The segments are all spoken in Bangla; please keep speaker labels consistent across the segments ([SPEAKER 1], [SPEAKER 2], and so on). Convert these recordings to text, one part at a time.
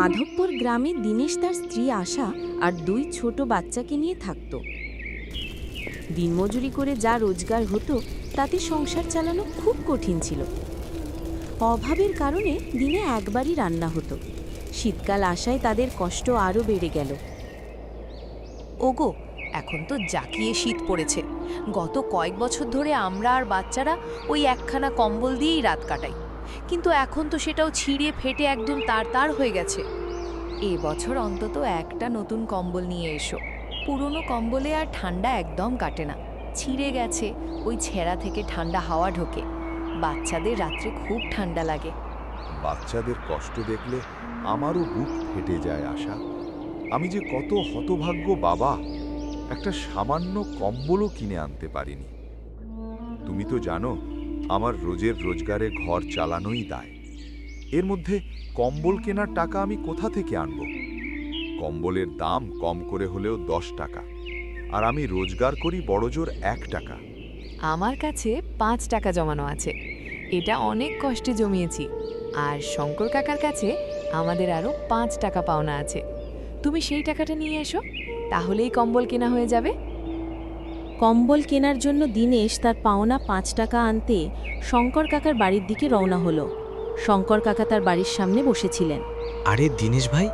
[SPEAKER 1] মাধবপুর গ্রামে দিনেশ তার স্ত্রী আশা আর দুই ছোট বাচ্চাকে নিয়ে থাকত। দিনমজুরি করে যা রোজগার হতো, তাতে সংসার চালানো খুব কঠিন ছিল। অভাবের কারণে দিনে একবারই রান্না হতো। শীতকাল আসায় তাদের কষ্ট আরও বেড়ে গেল।
[SPEAKER 2] ওগো, এখন তো জাকিয়ে শীত পড়েছে। গত কয়েক বছর ধরে আমরা আর বাচ্চারা ওই একখানা কম্বল দিয়েই রাত কাটাই। কিন্তু এখন তো সেটাও ছিঁড়ে ফেটে একদম তার তার হয়ে গেছে। এ বছর অন্তত একটা নতুন কম্বল নিয়ে এসো। পুরনো কম্বলে আর ঠান্ডা একদম কাটে না। ছিঁড়ে গেছে, ওই ছেঁড়া থেকে ঠান্ডা হাওয়া ঢোকে। বাচ্চাদের রাত্রে খুব ঠান্ডা লাগে।
[SPEAKER 3] বাচ্চাদের কষ্ট দেখলে আমারও বুক ফেটে যায়, আশা। আমি যে কত হতভাগ্য, বাবা! একটা সামান্য কম্বলও কিনে আনতে পারিনি। তুমি তো জানো আমার রোজের রোজগারে ঘর চালানোই দায়। এর মধ্যে কম্বল কেনার টাকা আমি কোথা থেকে আনব? কম্বলের দাম কম করে হলেও দশ টাকা, আর আমি রোজগার করি বড়জোর এক টাকা।
[SPEAKER 2] আমার কাছে পাঁচ টাকা জমানো আছে। এটা অনেক কষ্টে জমিয়েছি, আর শঙ্কর কাকার কাছে আমাদের আরও পাঁচ টাকা পাওনা আছে। তুমি সেই টাকাটা নিয়ে এসো, তাহলেই কম্বল কেনা হয়ে যাবে।
[SPEAKER 1] কম্বল কেনার জন্য দিনেশ তার পাওনা পাঁচ টাকা আনতে শঙ্কর কাকার বাড়ির দিকে রওনা হলো। শঙ্কর কাকা তার বাড়ির সামনে বসেছিলেন।
[SPEAKER 4] আরে দিনেশ ভাই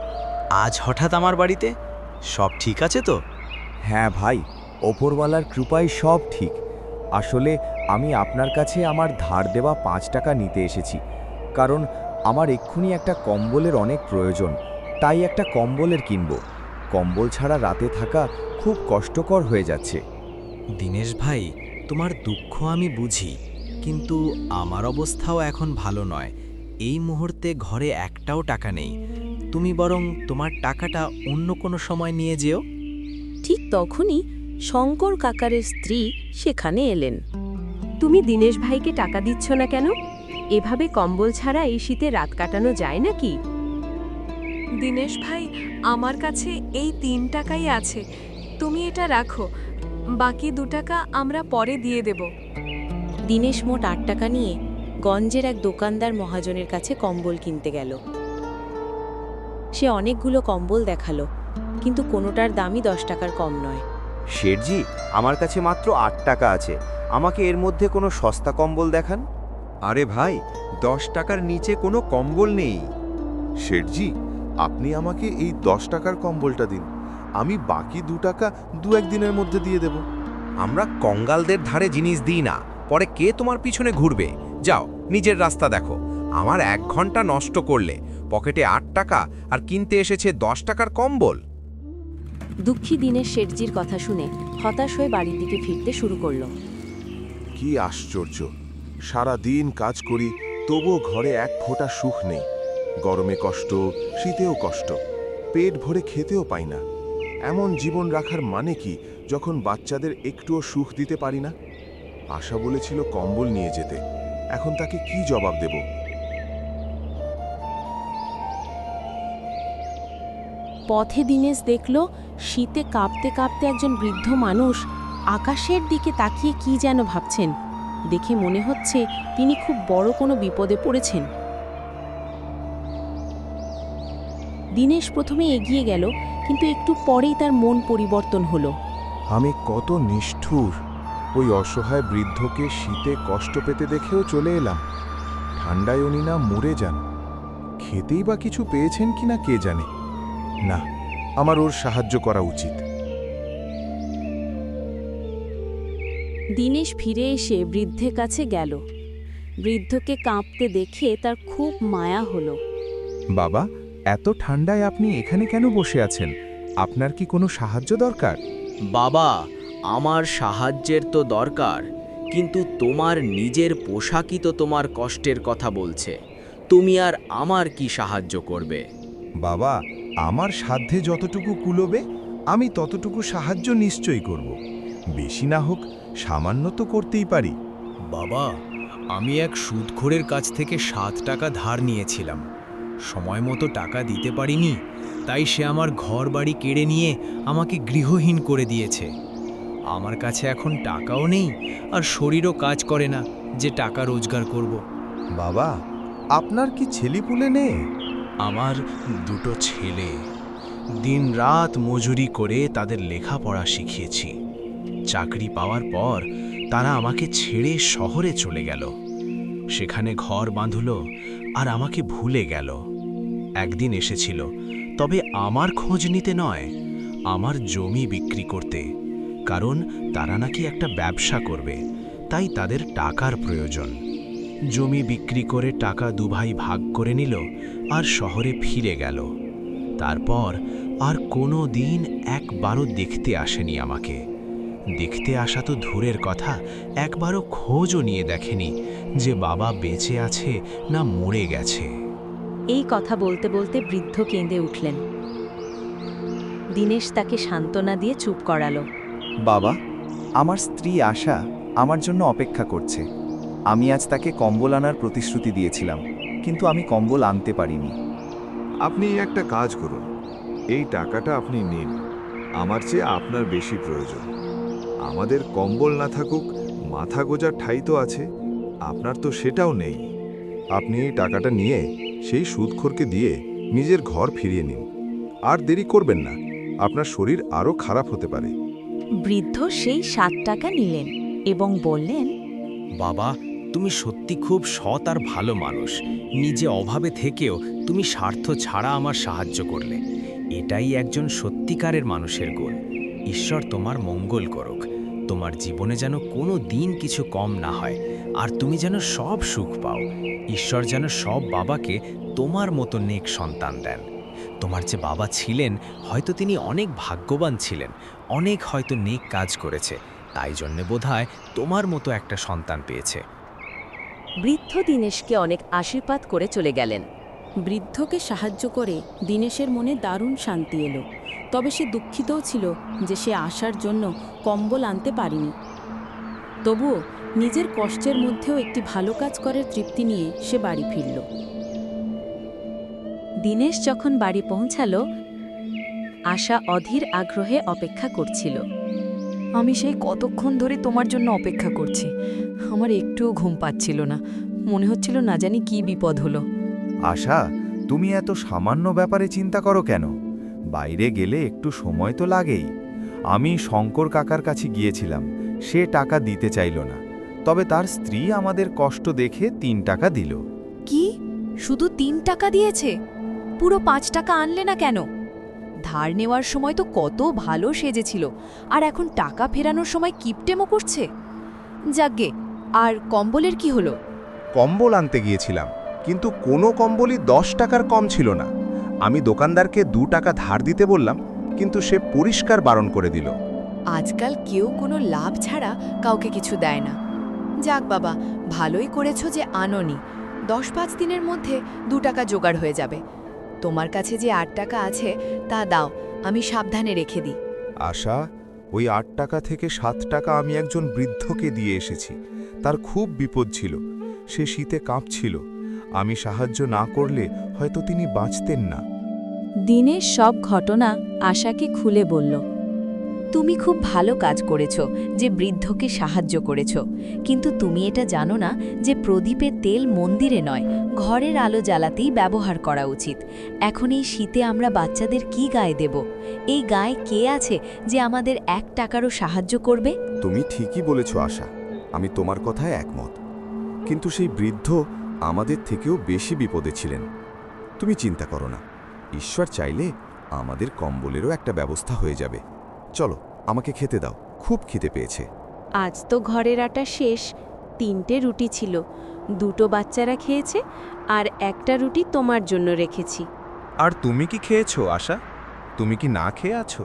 [SPEAKER 4] আজ হঠাৎ আমার বাড়িতে? সব ঠিক আছে তো?
[SPEAKER 5] হ্যাঁ ভাই ওপরওয়ালার কৃপায় সব ঠিক। আসলে আমি আপনার কাছে আমার ধার দেওয়া পাঁচ টাকা নিতে এসেছি। কারণ আমার এক্ষুনি একটা কম্বলের অনেক প্রয়োজন তাই একটা কম্বলের কিনব। কম্বল ছাড়া রাতে থাকা খুব কষ্টকর হয়ে যাচ্ছে।
[SPEAKER 4] দিনেশ ভাই তোমার দুঃখ আমি বুঝি কিন্তু আমার অবস্থাও এখন ভালো নয়। এই মুহূর্তে ঘরে একটাও টাকা নেই। তুমি বরং তোমার টাকাটা অন্য কোনো সময় নিয়ে যেও।
[SPEAKER 1] ঠিক তখনই শঙ্কর কাকারের স্ত্রী সেখানে এলেন।
[SPEAKER 6] তুমি দীনেশ ভাইকে টাকা দিচ্ছ না কেন? এভাবে কম্বল ছাড়া এই শীতে রাত কাটানো যায় নাকি?
[SPEAKER 7] দিনেশ ভাই আমার কাছে এই তিন টাকাই আছে। তুমি এটা রাখো। বাকি দু টাকা আমরা পরে দিয়ে দেব।
[SPEAKER 1] দিনেশ মোট আট টাকা নিয়ে গঞ্জের এক দোকানদার মহাজনের কাছে কম্বল কিনতে গেল। সে অনেকগুলো কম্বল দেখাল কিন্তু কোনোটার দামই দশ টাকার কম নয়।
[SPEAKER 5] শেঠজি আমার কাছে মাত্র আট টাকা আছে। আমাকে এর মধ্যে কোনো সস্তা কম্বল দেখান।
[SPEAKER 8] আরে ভাই দশ টাকার নিচে কোনো কম্বল নেই।
[SPEAKER 3] শেঠজি আপনি আমাকে এই দশ টাকার কম্বলটা দিন। আমি বাকি দু টাকা দু একদিনের মধ্যে দিয়ে দেব।
[SPEAKER 8] আমরা কঙ্গালদের ধারে জিনিস দিই না। পরে কে তোমার পিছনে ঘুরবে? যাও নিজের রাস্তা দেখো। আমার এক ঘণ্টা নষ্ট করলে পকেটে আট টাকা আর কিনতে এসেছে দশ টাকার কম্বল।
[SPEAKER 1] দুঃখী দিনের শেঠজির কথা শুনে হতাশ হয়ে বাড়ির দিকে ফিরতে শুরু করল।
[SPEAKER 3] কি আশ্চর্য! সারা দিন কাজ করি তবুও ঘরে এক ফোঁটা সুখ নেই। গরমে কষ্ট শীতেও কষ্ট। পেট ভরে খেতেও পাই না। এমন জীবন রাখার মানে কি যখন বাচ্চাদের একটুও সুখ দিতে পারি না? আশা বলেছিল কম্বল নিয়ে যেতে। এখন তাকে কি জবাব দেব?
[SPEAKER 1] পথে দিনেশ দেখল, শীতে কাঁপতে কাঁপতে একজন বৃদ্ধ মানুষ আকাশের দিকে তাকিয়ে কি যেন ভাবছেন। দেখে মনে হচ্ছে তিনি খুব বড় কোনো বিপদে পড়েছেন। দিনেশ প্রথমে এগিয়ে গেল কিন্তু একটু পরেই তার মন পরিবর্তন হলো।
[SPEAKER 3] আমি কত নিষ্ঠুর। ওই অসহায় বৃদ্ধকে শীতে কষ্ট পেতে দেখেও চলে এলাম। ঠান্ডায় উনি না মরে যান। খেতেই বা কিছু পেয়েছেন কি না কে জানে। না আমার ওর সাহায্য করা উচিত।
[SPEAKER 1] দিনেশ ফিরে এসে বৃদ্ধের কাছে গেল। বৃদ্ধকে কাঁপতে দেখে তার খুব মায়া হলো।
[SPEAKER 3] বাবা এত ঠান্ডায় আপনি এখানে কেন বসে আছেন? আপনার কি কোনো সাহায্য দরকার?
[SPEAKER 4] বাবা আমার সাহায্যের তো দরকার কিন্তু তোমার নিজের পোশাকই তো তোমার কষ্টের কথা বলছে। তুমি আর আমার কি সাহায্য করবে?
[SPEAKER 3] বাবা আমার সাধ্যে যতটুকু কুলোবে আমি ততটুকু সাহায্য নিশ্চয়ই করব। বেশি না হোক সামান্য তো করতেই পারি।
[SPEAKER 4] বাবা আমি এক সুদখোরের কাছ থেকে সাত টাকা ধার নিয়েছিলাম। সময় মতো টাকা দিতে পারিনি তাই সে আমার ঘর বাড়ি কেড়ে নিয়ে আমাকে গৃহহীন করে দিয়েছে। আমার কাছে এখন টাকাও নেই আর শরীরও কাজ করে না যে টাকা রোজগার করব।
[SPEAKER 3] বাবা আপনার কি ছেলিপুলে নেই?
[SPEAKER 4] আমার দুটো ছেলে। দিনরাত মজুরি করে তাদের লেখাপড়া শিখিয়েছি। চাকরি পাওয়ার পর তারা আমাকে ছেড়ে শহরে চলে গেল। সেখানে ঘর বাঁধল আর আমাকে ভুলে গেল। একদিন এসেছিল, তবে আমার খোঁজ নিতে নয়, আমার জমি বিক্রি করতে, কারণ তারা নাকি একটা ব্যবসা করবে, তাই তাদের টাকার প্রয়োজন। জমি বিক্রি করে টাকা দুভাই ভাগ করে নিল আর শহরে ফিরে গেল। তারপর আর কোনো দিন একবারও দেখতে আসেনি আমাকে। দেখতে আসা তো দূরের কথা, একবারও খোঁজও নিয়ে দেখেনি যে বাবা বেঁচে আছে না মরে গেছে।
[SPEAKER 1] এই কথা বলতে বলতে বৃদ্ধ কেঁদে উঠলেন। দীনেশ তাকে সান্ত্বনা দিয়ে চুপ করালো।
[SPEAKER 5] বাবা আমার স্ত্রী আশা আমার জন্য অপেক্ষা করছে। আমি আজ তাকে কম্বল আনার প্রতিশ্রুতি দিয়েছিলাম কিন্তু আমি কম্বল আনতে পারিনি।
[SPEAKER 3] আপনি একটা কাজ করুন। এই টাকাটা আপনি নিন। আমার চেয়ে আপনার বেশি প্রয়োজন। আমাদের কম্বল না থাকুক মাথা গোজার ঠাই তো আছে। আপনার তো সেটাও নেই। আপনি এই টাকাটা নিয়ে সেই সুদখোরকে দিয়ে নিজের ঘর ফিরিয়ে নিন। আর দেরি করবেন না আপনার শরীর আরও খারাপ হতে পারে।
[SPEAKER 1] বৃদ্ধ সেই সাত টাকা নিলেন এবং বললেন
[SPEAKER 4] বাবা তুমি সত্যি খুব সৎ আর ভালো মানুষ। নিজে অভাবে থেকেও তুমি স্বার্থ ছাড়া আমার সাহায্য করলে। এটাই একজন সত্যিকারের মানুষের গুণ। ঈশ্বর তোমার মঙ্গল করুক। তোমার জীবনে যেন কোনো দিন কিছু কম না হয়, আর তুমি যেন সব সুখ পাও। ঈশ্বর যেন সব বাবাকে তোমার মতো নেক সন্তান দেন। তোমার যে বাবা ছিলেন, হয়তো তিনি অনেক ভাগ্যবান ছিলেন, অনেক হয়তো নেক কাজ করেছে, তাই জন্যে বোধহয় তোমার মতো একটা সন্তান পেয়েছে।
[SPEAKER 1] বৃদ্ধ দীনেশকে অনেক আশীর্বাদ করে চলে গেলেন।
[SPEAKER 9] বৃদ্ধকে সাহায্য করে দীনেশের মনে দারুণ শান্তি এলো। তবে সে দুঃখিতও ছিল যে সে আসার জন্য কম্বল আনতে পারেনি। তবুও নিজের কষ্টের মধ্যেও একটি ভালো কাজ করার তৃপ্তি নিয়ে সে বাড়ি ফিরল।
[SPEAKER 1] দীনেশ যখন বাড়ি পৌঁছালো, আশা অধীর আগ্রহে অপেক্ষা করছিল।
[SPEAKER 2] আমি সেই কতক্ষণ ধরে তোমার জন্য অপেক্ষা করছি। আমার একটুও ঘুম পাচ্ছিল না। মনে হচ্ছিল না জানি কি বিপদ হলো।
[SPEAKER 5] আশা তুমি এত সামান্য ব্যাপারে চিন্তা করো কেন? বাইরে গেলে একটু সময় তো লাগেই। আমি শঙ্কর কাকার কাছে গিয়েছিলাম সে টাকা দিতে চাইল না। তবে তার স্ত্রী আমাদের কষ্ট দেখে তিন টাকা দিল।
[SPEAKER 2] কি? শুধু তিন টাকা দিয়েছে? পুরো পাঁচ টাকা আনলে না কেন? ধার নেওয়ার সময় তো কত ভালো সেজেছিল আর এখন টাকা ফেরানোর সময় কিপটেমো করছে। যাগ্গে আর কম্বলের কি হলো?
[SPEAKER 8] কম্বল আনতে গিয়েছিলাম। কিন্তু কোনো কম্বলই দশ টাকার কম ছিল না। আমি দোকানদারকে দু টাকা ধার দিতে বললাম কিন্তু সে পরিষ্কার বারণ করে দিল।
[SPEAKER 2] আজকাল কেউ কোনো লাভ ছাড়া কাউকে কিছু দেয় না। যাক বাবা ভালোই করেছ যে আনোনি। দশ পাঁচ দিনের মধ্যে দু টাকা জোগাড় হয়ে যাবে। তোমার কাছে যে আট টাকা আছে তা দাও আমি সাবধানে রেখে দিই।
[SPEAKER 3] আশা ওই আট টাকা থেকে সাত টাকা আমি একজন বৃদ্ধকে দিয়ে এসেছি। তার খুব বিপদ ছিল। সে শীতে কাঁপছিল। আমি সাহায্য না করলে হয়তো তিনি বাঁচতেন না।
[SPEAKER 1] দিনের সব ঘটনা আশাকে খুলে বলল
[SPEAKER 6] তুমি খুব ভালো কাজ করেছ যে বৃদ্ধকে সাহায্য করেছ। কিন্তু তুমি এটা জানো না যে প্রদীপের তেল মন্দিরে নয় ঘরের আলো জ্বালাতেই ব্যবহার করা উচিত। এখন এই শীতে আমরা বাচ্চাদের কি গায়ে দেব? এই গায়ে কে আছে যে আমাদের এক টাকারও সাহায্য করবে?
[SPEAKER 3] তুমি ঠিকই বলেছ আশা। আমি তোমার কথায় একমত। কিন্তু সেই বৃদ্ধ আমাদের থেকেও বেশি বিপদে ছিলেন। তুমি চিন্তা করো না। ঈশ্বর চাইলে আমাদের কম্বলেরও একটা ব্যবস্থা হয়ে যাবে। চলো আমাকে খেতে দাও। খুব খিদে পেয়েছে।
[SPEAKER 1] আজ তো ঘরের আটা শেষ। তিনটে রুটি ছিল। দুটো বাচ্চারা খেয়েছে আর একটা রুটি তোমার জন্য রেখেছি।
[SPEAKER 8] আর তুমি কি খেয়েছো আশা? তুমি কি না খেয়ে আছো?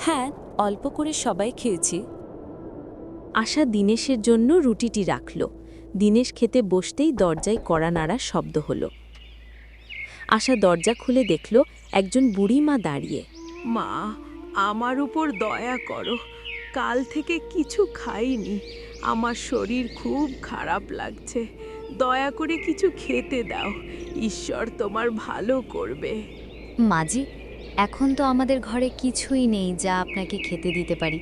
[SPEAKER 9] হ্যাঁ অল্প করে সবাই খেয়েছি।
[SPEAKER 1] আশা দীনেশের জন্য রুটিটি রাখল। দীনেশ খেতে বসতেই দরজায় কড়া নাড়ার শব্দ হলো। আশা দরজা খুলে দেখল একজন বুড়ি মা দাঁড়িয়ে।
[SPEAKER 7] মা আমার উপর দয়া করো কাল থেকে কিছু খাইনি আমার শরীর খুব খারাপ লাগছে দয়া করে কিছু খেতে দাও ঈশ্বর তোমার ভালো করবে।
[SPEAKER 10] মাজি এখন তো আমাদের ঘরে কিছুই নেই যা আপনাকে খেতে দিতে পারি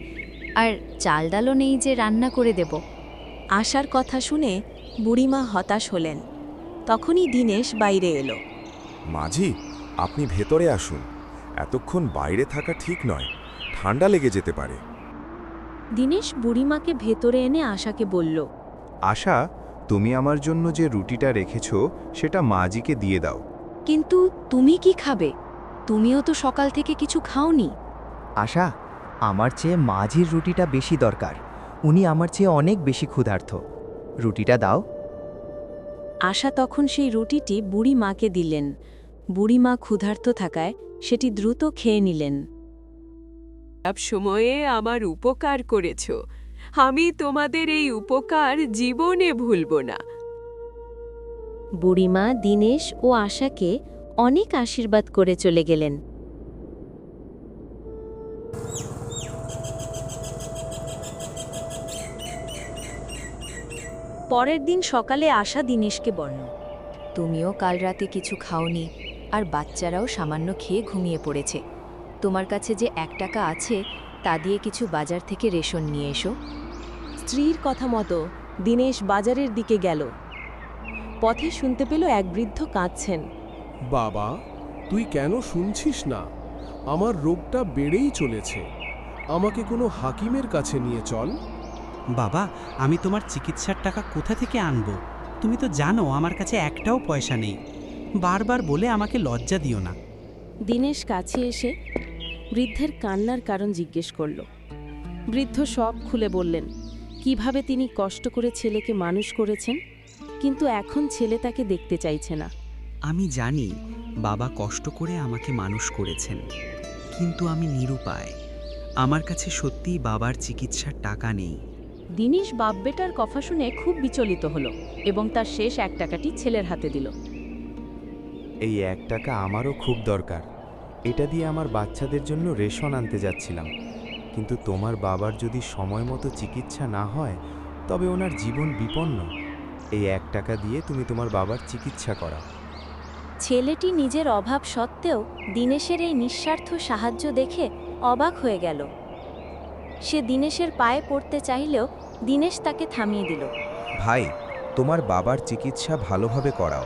[SPEAKER 10] আর চাল ডালও নেই যে রান্না করে দেব।
[SPEAKER 1] আশার কথা শুনে বুড়িমা হতাশ হলেন। তখনই দীনেশ বাইরে এলো।
[SPEAKER 3] মাঝি আপনি ভেতরে আসুন। এতক্ষণ বাইরে থাকা ঠিক নয় ঠান্ডা লেগে যেতে পারে।
[SPEAKER 1] দীনেশ বুড়িমাকে ভেতরে এনে আশাকে বলল
[SPEAKER 5] আশা তুমি আমার জন্য যে রুটিটা রেখেছো সেটা মাজিকে দিয়ে দাও।
[SPEAKER 6] কিন্তু তুমি কি খাবে? তুমিও তো সকাল থেকে কিছু খাওনি।
[SPEAKER 11] আশা আমার চেয়ে মাঝির রুটিটা বেশি দরকার। উনি আমার চেয়ে অনেক বেশি ক্ষুধার্ত রুটিটা দাও।
[SPEAKER 1] আশা তখন সেই রুটিটি বুড়ি মাকে দিলেন। বুড়ি মা ক্ষুধার্ত থাকায় সেটি দ্রুত খেয়ে নিলেন।
[SPEAKER 7] সব সময়ে আমার উপকার করেছ। আমি তোমাদের এই উপকার জীবনে ভুলব না।
[SPEAKER 1] বুড়িমা দীনেশ ও আশাকে অনেক আশীর্বাদ করে চলে গেলেন। পরের দিন সকালে আসা দিনেশকে বলল,
[SPEAKER 6] তুমিও কাল রাতে কিছু খাওনি আর বাচ্চারাও সামান্য খেয়ে ঘুমিয়ে পড়েছে। তোমার কাছে যে এক টাকা আছে, তা দিয়ে কিছু বাজার থেকে রেশন নিয়ে এসো।
[SPEAKER 1] স্ত্রীর কথা মতো দীনেশ বাজারের দিকে গেল। পথে শুনতে পেল এক বৃদ্ধ কাঁদছেন।
[SPEAKER 12] বাবা, তুই কেন শুনছিস না? আমার রোগটা বেড়েই চলেছে। আমাকে কোনো হাকিমের কাছে নিয়ে চল।
[SPEAKER 13] বাবা আমি তোমার চিকিৎসার টাকা কোথা থেকে আনব? তুমি তো জানো আমার কাছে একটাও পয়সা নেই। বারবার বলে আমাকে লজ্জা দিও না।
[SPEAKER 9] দীনেশ কাছে এসে বৃদ্ধের কান্নার কারণ জিজ্ঞেস করল। বৃদ্ধ সব খুলে বললেন কীভাবে তিনি কষ্ট করে ছেলেকে মানুষ করেছেন? কিন্তু এখন ছেলে তাকে দেখতে চাইছে না।
[SPEAKER 13] আমি জানি বাবা কষ্ট করে আমাকে মানুষ করেছেন কিন্তু আমি নিরুপায়। আমার কাছে সত্যিই বাবার চিকিৎসার টাকা নেই।
[SPEAKER 9] দিনেশ বাপ বেটার কথা শুনে খুব বিচলিত হলো এবং তার শেষ এক টাকাটি ছেলের হাতে দিল।
[SPEAKER 5] এই এক টাকা আমারও খুব দরকার। এটা দিয়ে আমার বাচ্চাদের জন্য রেশন আনতে যাচ্ছিলাম। কিন্তু তোমার বাবার যদি সময় মতো চিকিৎসা না হয় তবে ওনার জীবন বিপন্ন। এই এক টাকা দিয়ে তুমি তোমার বাবার চিকিৎসা করাও।
[SPEAKER 1] ছেলেটি নিজের অভাব সত্ত্বেও দীনেশের এই নিঃস্বার্থ সাহায্য দেখে অবাক হয়ে গেল। সে দীনেশের পায়ে পড়তে চাইলেও দীনেশ তাকে থামিয়ে দিল।
[SPEAKER 5] ভাই তোমার বাবার চিকিৎসা ভালোভাবে করাও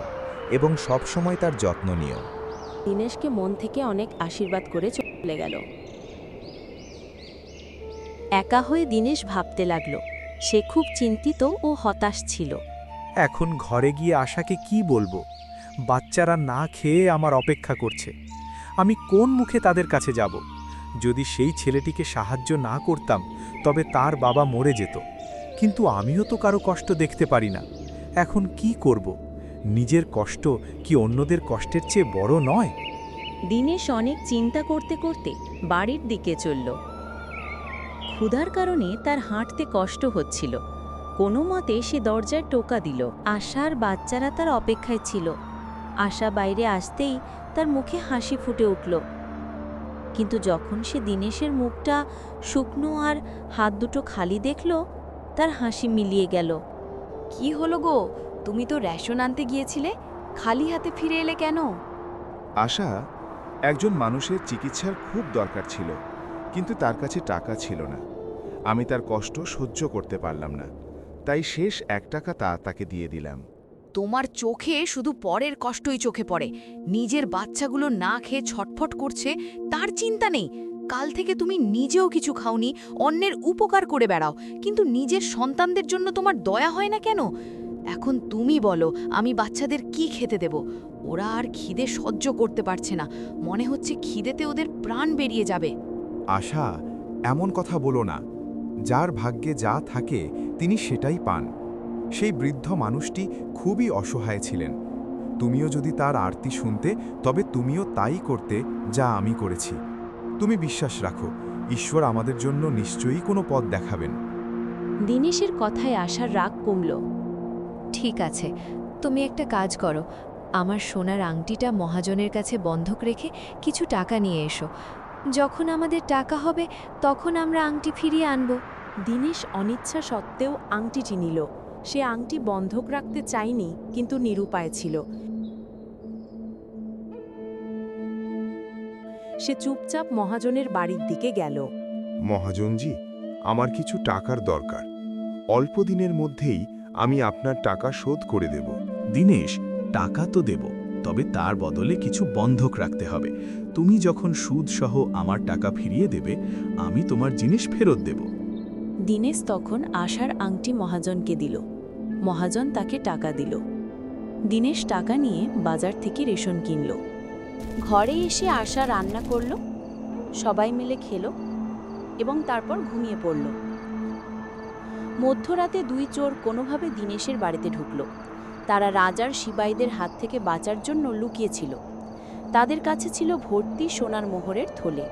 [SPEAKER 5] এবং সব সময় তার যত্ন নিও।
[SPEAKER 9] দীনেশকে মন থেকে অনেক আশীর্বাদ করে চলে গেল।
[SPEAKER 1] একা হয়ে দীনেশ ভাবতে লাগল। সে খুব চিন্তিত ও হতাশ ছিল।
[SPEAKER 14] এখন ঘরে গিয়ে আশাকে কি বলব? বাচ্চারা না খেয়ে আমার অপেক্ষা করছে। আমি কোন মুখে তাদের কাছে যাব? যদি সেই ছেলেটিকে সাহায্য না করতাম, তবে তার বাবা মরে যেত। কিন্তু আমিও তো কারও কষ্ট দেখতে পারি না। এখন কি করব? নিজের কষ্ট কি অন্যদের কষ্টের চেয়ে বড় নয়?
[SPEAKER 1] দীনেশ অনেক চিন্তা করতে করতে বাড়ির দিকে চলল। ক্ষুধার কারণে তার হাঁটতে কষ্ট হচ্ছিল। কোনো মতে সে দরজায় টোকা দিল। আশার বাচ্চারা তার অপেক্ষায় ছিল। আশা বাইরে আসতেই তার মুখে হাসি ফুটে উঠল। কিন্তু যখন সে দিনেশের মুখটা শুকনো আর হাত দুটো খালি দেখল, তার হাসি মিলিয়ে গেল।
[SPEAKER 6] কি হলো গো? তুমি তো রেশন আনতে গিয়েছিলে? খালি হাতে ফিরে এলে কেন?
[SPEAKER 3] আশা একজন মানুষের চিকিৎসার খুব দরকার ছিল, কিন্তু তার কাছে টাকা ছিল না। আমি তার কষ্ট সহ্য করতে পারলাম না, তাই শেষ এক টাকা তা, তাকে দিয়ে দিলাম।
[SPEAKER 2] তোমার চোখে শুধু পরের কষ্টই চোখে পড়ে। নিজের বাচ্চাগুলো না খেয়ে ছটফট করছে, তার চিন্তা নেই। কাল থেকে তুমি নিজেও কিছু খাওনি, অন্যের উপকার করে বেড়াও। কিন্তু নিজের সন্তানদের জন্য তোমার দয়া হয় না কেন? এখন তুমি বলো, আমি বাচ্চাদের কি খেতে দেব? ওরা আর খিদে সহ্য করতে পারছে না। মনে হচ্ছে খিদেতে ওদের প্রাণ বেরিয়ে যাবে।
[SPEAKER 3] আশা, এমন কথা বলো না। যার ভাগ্যে যা থাকে, তিনি সেটাই পান। সেই বৃদ্ধ মানুষটি খুবই অসহায় ছিলেন। তুমিও যদি তার আরতি শুনতে, তবে তুমিও তাই করতে যা আমি করেছি। তুমি বিশ্বাস রাখো, ঈশ্বর আমাদের জন্য নিশ্চয়ই কোনো পথ দেখাবেন।
[SPEAKER 1] দীনেশের কথায় আশার রাগ কমল।
[SPEAKER 6] ঠিক আছে, তুমি একটা কাজ করো, আমার সোনার আংটিটা মহাজনের কাছে বন্ধক রেখে কিছু টাকা নিয়ে এসো। যখন আমাদের টাকা হবে, তখন আমরা আংটি ফিরিয়ে আনব।
[SPEAKER 9] দীনেশ অনিচ্ছা সত্ত্বেও আংটিটি নিল। সে আংটি বন্ধক রাখতে চায়নি কিন্তু নিরুপায় ছিল। সে চুপচাপ মহাজনের বাড়ির দিকে গেল।
[SPEAKER 3] মহাজনজি আমার কিছু টাকার দরকার। অল্প দিনের মধ্যেই আমি আপনার টাকা শোধ করে দেব।
[SPEAKER 14] দিনেশ টাকা তো দেব
[SPEAKER 15] তবে তার বদলে কিছু বন্ধক রাখতে হবে। তুমি যখন সুদ সহ আমার টাকা ফিরিয়ে দেবে আমি তোমার জিনিস ফেরত দেব।
[SPEAKER 1] দীনেশ তখন আশার আংটি মহাজনকে দিল। মহাজন তাকে টাকা দিল। দীনেশ টাকা নিয়ে বাজার থেকে রেশন কিনল। ঘরে এসে আশা রান্না করল, সবাই মিলে খেলো এবং তারপর ঘুমিয়ে পড়ল। মধ্যরাতে দুই চোর কোনোভাবে দীনেশের বাড়িতে ঢুকল। তারা রাজার সিপাহীদের হাত থেকে বাঁচার জন্য লুকিয়েছিল তাদের কাছে ছিল ভর্তি সোনার মোহরের থলে।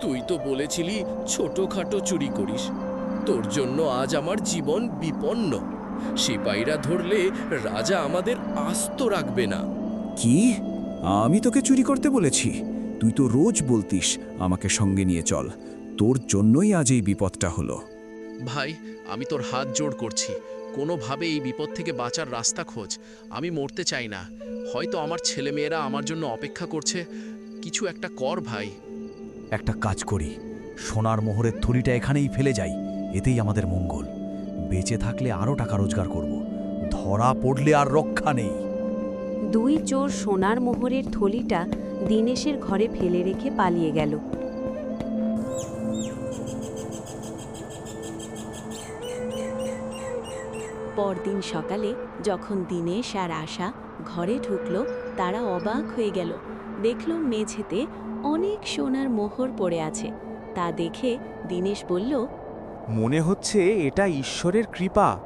[SPEAKER 16] তুই তো বলেছিলি, ছোটখাটো চুরি করিস। তোর জন্য আজ আমার জীবন বিপন্ন। সিপাহীরা ধরলে রাজা আমাদের আস্ত রাখবে না।
[SPEAKER 17] কি? আমি তোকে চুরি করতে বলেছি। তুই তো রোজ বলতিস আমাকে সঙ্গে নিয়ে চল। তোর জন্যই আজ এই বিপদটা হলো।
[SPEAKER 16] ভাই আমি তোর হাত জোড় করছি। কোনোভাবে এই বিপদ থেকে বাঁচার রাস্তা খোঁজ। আমি মরতে চাই না। হয়তো আমার ছেলেমেয়েরা আমার জন্য অপেক্ষা করছে। কিছু একটা কর ভাই।
[SPEAKER 4] একটা কাজ করি। সোনার মোহরের থলিটা এখানেই ফেলে যাই। এতেই আমাদের মঙ্গল। বেঁচে থাকলে আরও টাকা রোজগার করব। ধরা পড়লে আর রক্ষা নেই।
[SPEAKER 1] দুই চোর সোনার মোহরের থলিটা দীনেশের ঘরে ফেলে রেখে পালিয়ে গেল। পরদিন সকালে যখন দীনেশ আর আশা ঘরে ঢুকল, তারা অবাক হয়ে গেল। দেখল মেঝেতে অনেক সোনার মোহর পড়ে আছে। তা দেখে দীনেশ বলল
[SPEAKER 3] মনে হচ্ছে এটা ঈশ্বরের কৃপা।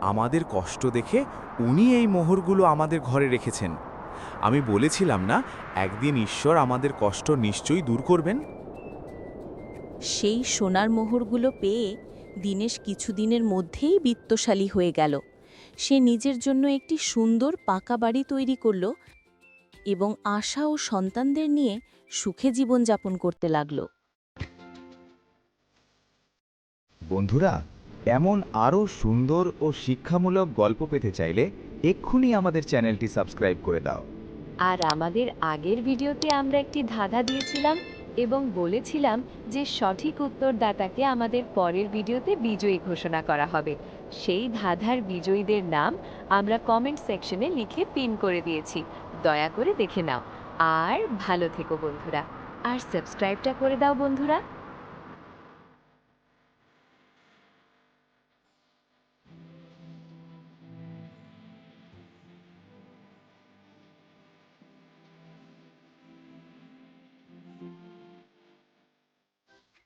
[SPEAKER 3] আমাদের কষ্ট দেখে উনি এই মোহরগুলো আমাদের ঘরে রেখেছেন। আমি বলেছিলাম না, একদিন ঈশ্বর আমাদের কষ্ট নিশ্চয়ই দূর করবেন?
[SPEAKER 1] সেই সোনার মোহরগুলো পেয়ে দীনেশ কিছুদিনের মধ্যেই বিত্তশালী হয়ে গেল। সে নিজের জন্য একটি সুন্দর পাকা বাড়ি তৈরি করল এবং আশা ও সন্তানদের নিয়ে সুখে জীবনযাপন করতে লাগল।
[SPEAKER 3] বন্ধুরা, এমন আরও সুন্দর ও শিক্ষামূলক গল্প পেতে চাইলে এক্ষুনি আমাদের চ্যানেলটি সাবস্ক্রাইব করে দাও।
[SPEAKER 2] আর আমাদের আগের ভিডিওতে আমরা একটি ধাঁধা দিয়েছিলাম এবং বলেছিলাম যে সঠিক উত্তরদাতাকে আমাদের পরের ভিডিওতে বিজয়ী ঘোষণা করা হবে। সেই ধাঁধার বিজয়ীদের নাম আমরা কমেন্ট সেকশনে লিখে পিন করে দিয়েছি। দয়া করে দেখে নাও। আর ভালো থেকো বন্ধুরা। আর সাবস্ক্রাইবটা করে দাও বন্ধুরা।